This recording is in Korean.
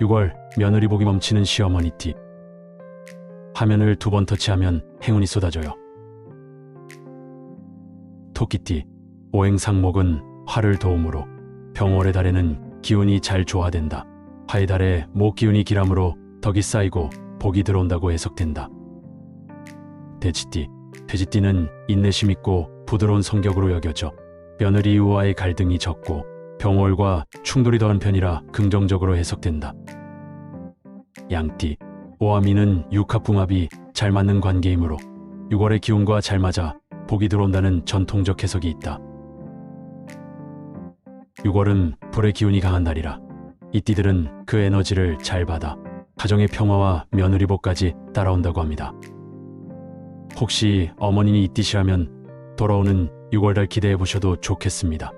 6월 며느리 복이 멈추는 시어머니 띠. 화면을 두 번 터치하면 행운이 쏟아져요. 토끼띠. 오행상목은 화를 도움으로 병월의 달에는 기운이 잘 조화된다. 화의 달에 목 기운이 기람으로 덕이 쌓이고 복이 들어온다고 해석된다. 돼지띠. 돼지띠는 인내심 있고 부드러운 성격으로 여겨져 며느리 이후와의 갈등이 적고 병월과 충돌이 더한 편이라 긍정적으로 해석된다. 양띠. 오화미는 육합궁합이 잘 맞는 관계이므로 6월의 기운과 잘 맞아 복이 들어온다는 전통적 해석이 있다. 6월은 불의 기운이 강한 날이라 이 띠들은 그 에너지를 잘 받아 가정의 평화와 며느리 복까지 따라온다고 합니다. 혹시 어머님이 이 띠시라면 돌아오는 6월달 기대해 보셔도 좋겠습니다.